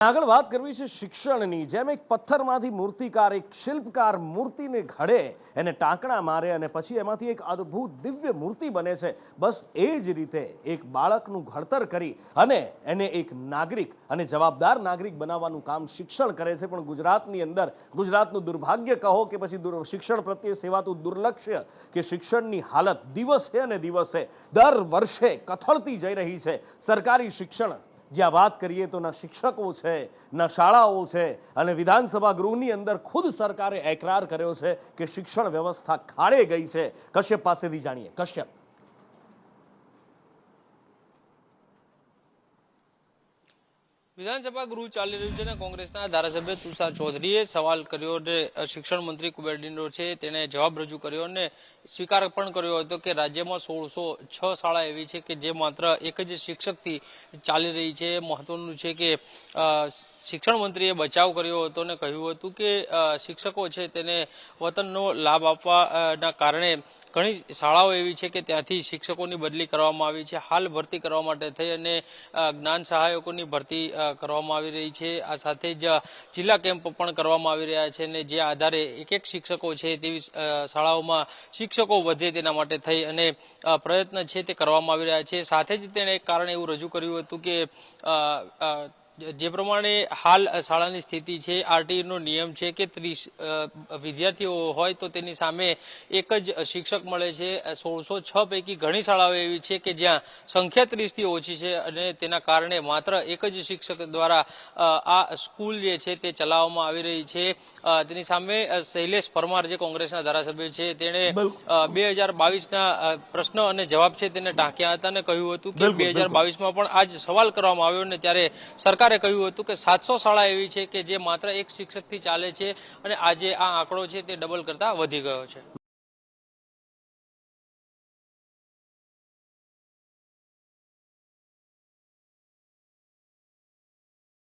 આગળ વાત કરવી છે શિક્ષણની. જેમ એક પથ્થરમાંથી મૂર્તિકાર, એક શિલ્પકાર મૂર્તિને ઘડે, એને ટાંકણા મારે અને પછી એમાંથી એક અદ્ભુત દિવ્ય મૂર્તિ બને છે. બસ એ જ રીતે એક બાળકનું ઘડતર કરી અને એને એક નાગરિક અને જવાબદાર નાગરિક બનાવવાનું કામ શિક્ષણ કરે છે. પણ ગુજરાતની અંદર, ગુજરાતનું દુર્ભાગ્ય કહો કે પછી શિક્ષણ પ્રત્યે સેવાતું દુર્લક્ષ્ય કે શિક્ષણની હાલત દિવસે અને દિવસે, દર વર્ષે કથળતી જઈ રહી છે. સરકારી શિક્ષણ જ્યાં વાત કરીએ તો ના શિક્ષકો છે, ના શાળાઓ છે અને વિધાનસભા ગૃહની અંદર ખુદ સરકારે એકરાર કર્યો છે કે શિક્ષણ વ્યવસ્થા ખાડે ગઈ છે. કશ્યપ પાસેથી જાણીએ. કશ્યપ. વિધાનસભા ગૃહ ચાલી રહ્યું છે અને કોંગ્રેસના ધારાસભ્ય તુષાર ચૌધરીએ સવાલ કર્યો અને શિક્ષણ મંત્રી કુબેરડીનો છે તેને જવાબ રજૂ કર્યો અને સ્વીકાર પણ કર્યો હતો કે રાજ્યમાં સોળસો છ શાળા એવી છે કે જે માત્ર એક જ શિક્ષકથી ચાલી રહી છે. મહત્વનું છે કે શિક્ષણ મંત્રીએ બચાવ કર્યો હતો અને કહ્યું હતું કે શિક્ષકો છે તેને વતનનો લાભ આપવાના કારણે ઘણી શાળાઓ એવી છે કે ત્યાંથી શિક્ષકોની બદલી કરવામાં આવી છે. હાલ ભરતી કરવા માટે થઈ અને જ્ઞાન સહાયકોની ભરતી કરવામાં આવી રહી છે. આ સાથે જ જિલ્લા કેમ્પ પણ કરવામાં આવી રહ્યા છે અને જે આધારે એક એક શિક્ષકો છે તેવી શાળાઓમાં શિક્ષકો વધે તેના માટે થઈ અને પ્રયત્ન છે તે કરવામાં આવી રહ્યા છે. સાથે જ તેણે એક કારણ એવું રજૂ કર્યું હતું કે જે પ્રમાણે હાલ શાળાની સ્થિતિ છે આરટીઈ નો નિયમ છે કે ત્રીસ વિદ્યાર્થીઓ હોય તો તેની સામે એક જ શિક્ષક મળે છે. સોળસો છ પૈકી ઘણી શાળાઓ એવી છે કે જ્યાં સંખ્યા ત્રીસથી ઓછી છે અને તેના કારણે માત્ર એક જ શિક્ષક દ્વારા આ સ્કૂલ જે છે તે ચલાવવામાં આવી રહી છે. તેની સામે શૈલેષ પરમાર જે કોંગ્રેસના ધારાસભ્ય છે તેણે બે હજાર બાવીસના પ્રશ્ન અને જવાબ છે તેને ટાંક્યા હતા અને કહ્યું હતું કે બે હજાર બાવીસમાં પણ આજ સવાલ કરવામાં આવ્યો અને ત્યારે સરકારે કહ્યું હતું કે સાતસો શાળા એવી છે કે જે માત્ર એક શિક્ષકથી ચાલે છે અને આજે આ આંકડો છે તે ડબલ કરતા વધી ગયો છે.